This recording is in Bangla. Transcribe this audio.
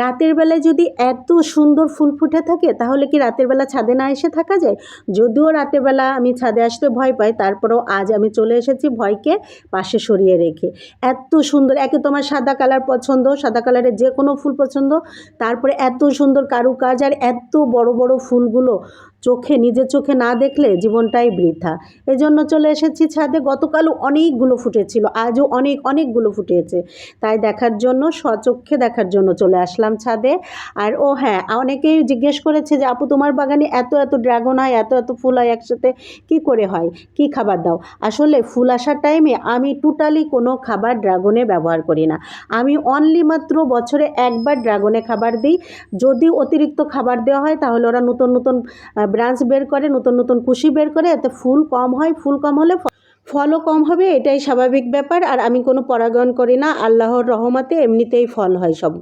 রাতের বেলায় যদি এত সুন্দর ফুল ফুটে থাকে, তাহলে কি রাতের বেলা ছাদে না এসে থাকা যায়? যদিও রাতের বেলা আমি ছাদে আসতে ভয় পাই, তারপরেও আজ আমি চলে এসেছি ভয়কে পাশে সরিয়ে রেখে। এত সুন্দর, একে তোমার সাদা কালার পছন্দ, সাদা কালারের যে কোনো ফুল পছন্দ, তারপরে এত সুন্দর কারুকাজ আর এত বড় বড় ফুলগুলো চোখে, নিজের চোখে না দেখলে জীবনটাই বৃথা। এজন্য চলে এসেছি ছাদে। গতকালও অনেকগুলো ফুটেছিল, আজও অনেক, অনেকগুলো ফুটেছে। তাই দেখার জন্য, স্বচক্ষে দেখার জন্য চলে আসলাম ছাদে। আর ও হ্যাঁ অনেকেই জিজ্ঞেস করেছে যে, আপু, তোমার বাগানে এত এত ড্রাগন হয়, এত এত ফুল হয় একসাথে, কি করে হয়? কি খাবার দাও? আসলে ফুল আসার টাইমে আমি টোটালি কোনো খাবার ড্রাগনে ব্যবহার করি না। আমি অনলি মাত্র বছরে একবার ড্রাগনে খাবার দিই। যদি অতিরিক্ত খাবার দেওয়া হয়, তাহলে ওরা নতুন নতুন ব্রাঞ্চ বের করে, নতুন নতুন কুশি বের করে, এতে ফুল কম হয়, ফুল কম হলে ফলও কম হবে, এটাই স্বাভাবিক ব্যাপার। আর আমি কোনো পরাগায়ন করি না, আল্লাহর রহমাতে এমনিতেই ফল হয় সব।